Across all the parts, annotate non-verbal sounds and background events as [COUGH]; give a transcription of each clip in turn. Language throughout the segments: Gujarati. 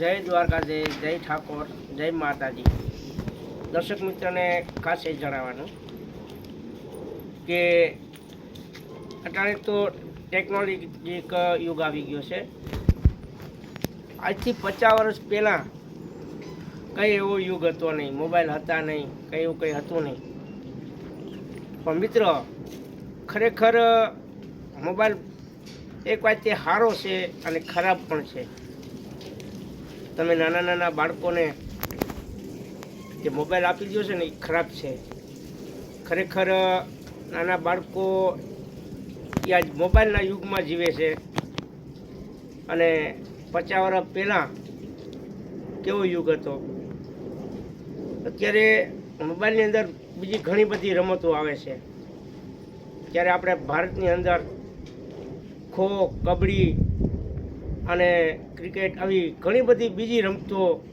જય દ્વારકાધીશ, જય ઠાકોર, જય માતાજી. દર્શક મિત્રને ખાસ એ જણાવવાનું કે અત્યારે તો ટેકનોલોજીક યુગ આવી ગયો છે. આજથી પચાસ વર્ષ પહેલાં કંઈ એવો યુગ હતો નહીં, મોબાઈલ હતા નહીં, કંઈ એવું કંઈ હતું નહીં. પણ મિત્ર, ખરેખર મોબાઈલ એક વાત તે સારો છે અને ખરાબ પણ છે. તમે નાના નાના બાળકોને જે મોબાઈલ આપી દો છે ને એ ખરાબ છે. ખરેખર નાના બાળકો એ આજ મોબાઈલના યુગમાં જીવે છે. અને પચાસ વર્ષ પહેલાં કેવો યુગ હતો? અત્યારે મોબાઈલની અંદર બીજી ઘણી બધી રમતો આવે છે. ત્યારે આપણે ભારતની અંદર ખો, કબડ્ડી અને ક્રિકેટ આવી ઘણી બધી બીજી રમતો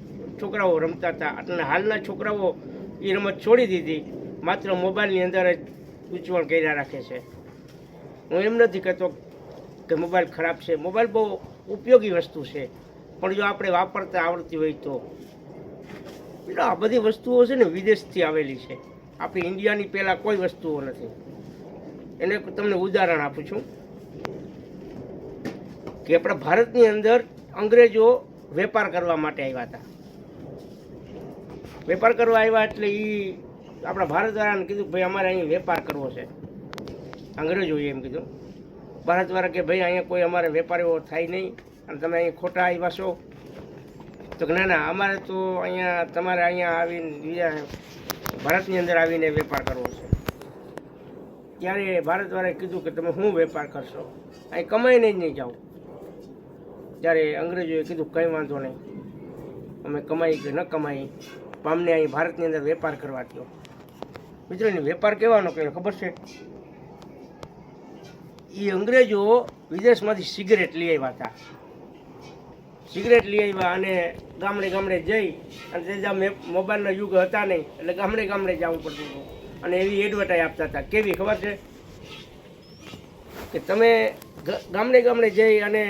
છોકરાઓ રમતા હતા. અને હાલના છોકરાઓ એ રમત છોડી દીધી. માત્ર મોબાઈલની અંદર જ ગૂંચવણ કર્યા રાખે છે. હું એમ નથી કહેતો કે મોબાઈલ ખરાબ છે. મોબાઈલ બહુ ઉપયોગી વસ્તુ છે. પણ જો આપણે વાપરતા આવડતી હોય તો. એટલે આ બધી વસ્તુઓ છે ને વિદેશથી આવેલી છે. આપણી ઇન્ડિયાની પહેલાં કોઈ વસ્તુઓ નથી. એને તમને ઉદાહરણ આપું છું. કે આપણા ભારતની અંદર અંગ્રેજો વેપાર કરવા માટે આવ્યા હતા. વેપાર કરવા આવ્યા એટલે એ આપણા ભારતવાળાને કીધું ભાઈ અમારે અહીં વેપાર કરવો છે. અંગ્રેજોએ એમ કીધું. ભારતવાળા કે ભાઈ અહીંયા કોઈ અમારે વેપાર એવો થાય નહીં અને તમે અહીં ખોટા આવ્યા છો. તો ના ના, અમારે તો અહીંયા તમારે અહીંયા આવીને બીજા ભારતની અંદર આવીને વેપાર કરવો છે. ત્યારે ભારતવાળાએ કીધું કે તમે શું વેપાર કરશો? અહીં કમાઈને જ નહીં જાઓ. ત્યારે અંગ્રેજોએ કીધું, કંઈ વાંધો નહીં. અમે કમાઈ કે ન કમાઈ પણ અમને અહીં ભારતની અંદર વેપાર કરવા થયો મિત્રોને વેપાર કેવાનો કર્યો ખબર છે? એ અંગ્રેજો વિદેશમાંથી સિગરેટ લઈ આવ્યા હતા. સિગરેટ લઈ આવ્યા અને ગામડે ગામડે જઈ, અને તે મોબાઈલનો યુગ હતા નહીં, એટલે ગામડે ગામડે જવું પડતું હતું. અને એવી એડવર્ટાઈઝ આપતા હતા. કેવી? ખબર છે? કે તમે ગામડે ગામડે જઈ અને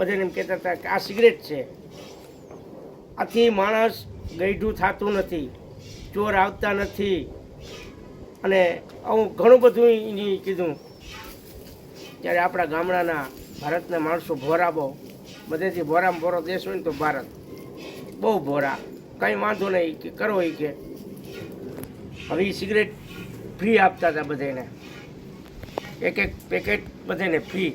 બધાને એમ કહેતા હતા કે આ સિગરેટ છે. આથી માણસ ગઈઢું થતું નથી, ચોર આવતા નથી. અને આવું ઘણું બધું કીધું. ત્યારે આપણા ગામડાના ભારતના માણસો ભોરા બહુ બધેથી ભોરામાં ભોરો દેશ હોય ને તો ભારત. બહુ ભોરા. કંઈ વાંધો નહીં કે કરો એ કે. હવે એ સિગરેટ ફ્રી આપતા હતા બધાને એક એક પેકેટ બધાને ફ્રી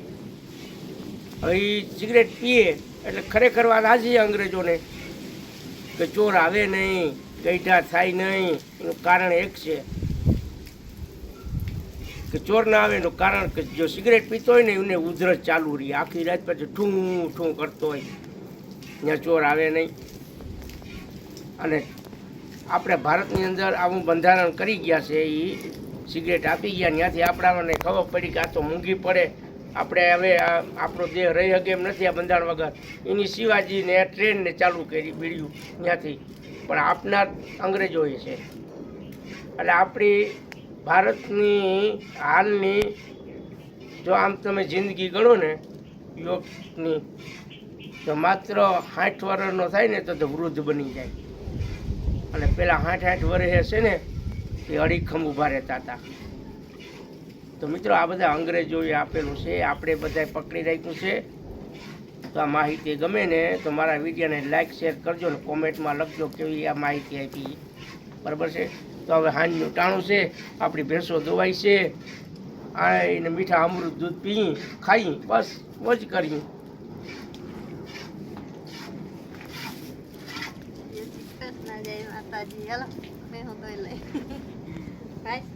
હવે એ સિગરેટ પીએ, એટલે ખરેખર વાત હાજી અંગ્રેજોને, કે ચોર આવે નહીં, ગઈઢા થાય નહીં, એનું કારણ એક છે. કે ચોર ના આવે એનું કારણ કે જો સિગરેટ પીતો હોય ને, એને ઉધરસ ચાલુ રહી. આખી રાત પછી ઠું ઠું કરતો હોય. ત્યાં ચોર આવે નહીં. અને આપણે ભારતની અંદર આવું બંધારણ કરી ગયા છે એ સિગરેટ આપી ગયા, ત્યાંથી આપણાને ખબર પડી કે આ તો મૂંઘી પડે. આપણે હવે આપણો દેહ રહી શકે એમ નથી આ બંધારણ વગર. એની શિવાજીને ટ્રેનને ચાલુ કરી બીડ્યું ત્યાંથી. પણ આપનાર અંગ્રેજોએ છે. એટલે આપણી ભારતની હાલની જો આમ તમે જિંદગી ગણો ને યોગની તો માત્ર સાઠ વર્ષનો થાય ને તો વૃદ્ધ બની જાય. અને પેલા સાઠ સાઠ વર્ષે છે ને, એ અડીખમ ઊભા રહેતા હતા. તો મિત્રો, આ બધા અંગ્રેજોએ આપેલું છે, આપણે બધાએ પકડી રાખ્યું છે. તો આ માહિતી ગમે ને, તો મારા વિડીયોને લાઇક શેર કરજો ને કોમેન્ટમાં લખજો કેવી આ માહિતી આપી. બરાબર છે? તો હવે હાંજનું ટાણું છે, આપણી ભેંસો દોવાઈ છે. આ એને મીઠા અમૃત દૂધ પી ખાઈ, બસ, મોજ કરી. માતાજી. હાલો મેં હું ધોઈ લઈ. [LAUGHS]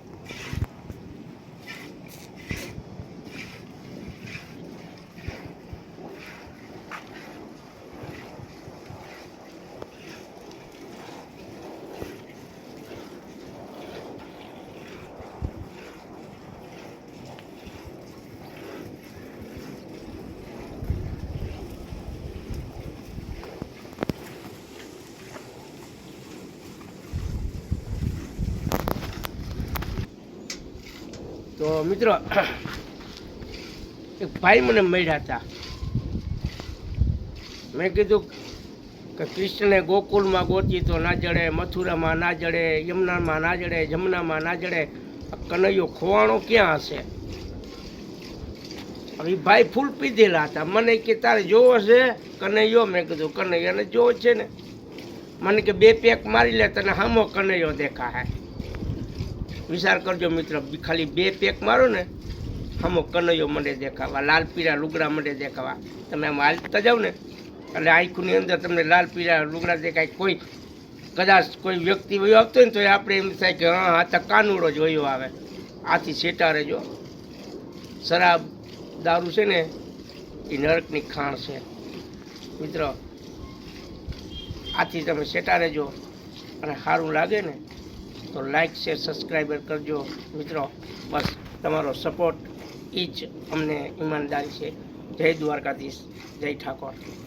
તો મિત્રો, એક ભાઈ મને મળ્યા હતા. મેં કીધું કે કૃષ્ણને ગોકુલમાં ગોતી તો ના જડે, મથુરામાં ના જડે, યમુનામાં ના જડે, જમુનામાં ના જડે કનૈયો ખોવાણો ક્યાં હશે? હવે ભાઈ ફૂલ પીધેલા હતા. મને કે તારે જોવો છે? કનૈયો? મેં કીધું, કનૈયાને જોવો છે ને. મને કે બે પેક મારી લે તને હામો કનૈયો દેખાય વિચાર કરજો મિત્ર, ખાલી બે પેક મારો ને, અમુક કનૈયો મને દેખાવા, લાલ પીળા લુગડા મને દેખાવા. તમે આમ હાલતા જાઓ ને, એટલે આંખની અંદર તમને લાલ પીળા લુગડા દેખાય. કોઈ કદાચ કોઈ વ્યક્તિ વયો આવતો હોય ને, તો એ આપણે એમ થાય કે, હા હા તો કાનુડો જ વયો આવે. આથી સેટા રહેજો શરાબ દારૂ છે ને, એ નરકની ખાણ છે. મિત્રો, આથી તમે સેટા રહેજો અને સારું લાગે ને તો લાઈક શેર સબસ્ક્રાઈબર કરજો. મિત્રો, બસ તમારો સપોર્ટ એ જ અમને ઈમાનદારી છે. જય દ્વારકાધીશ, જય ઠાકોર.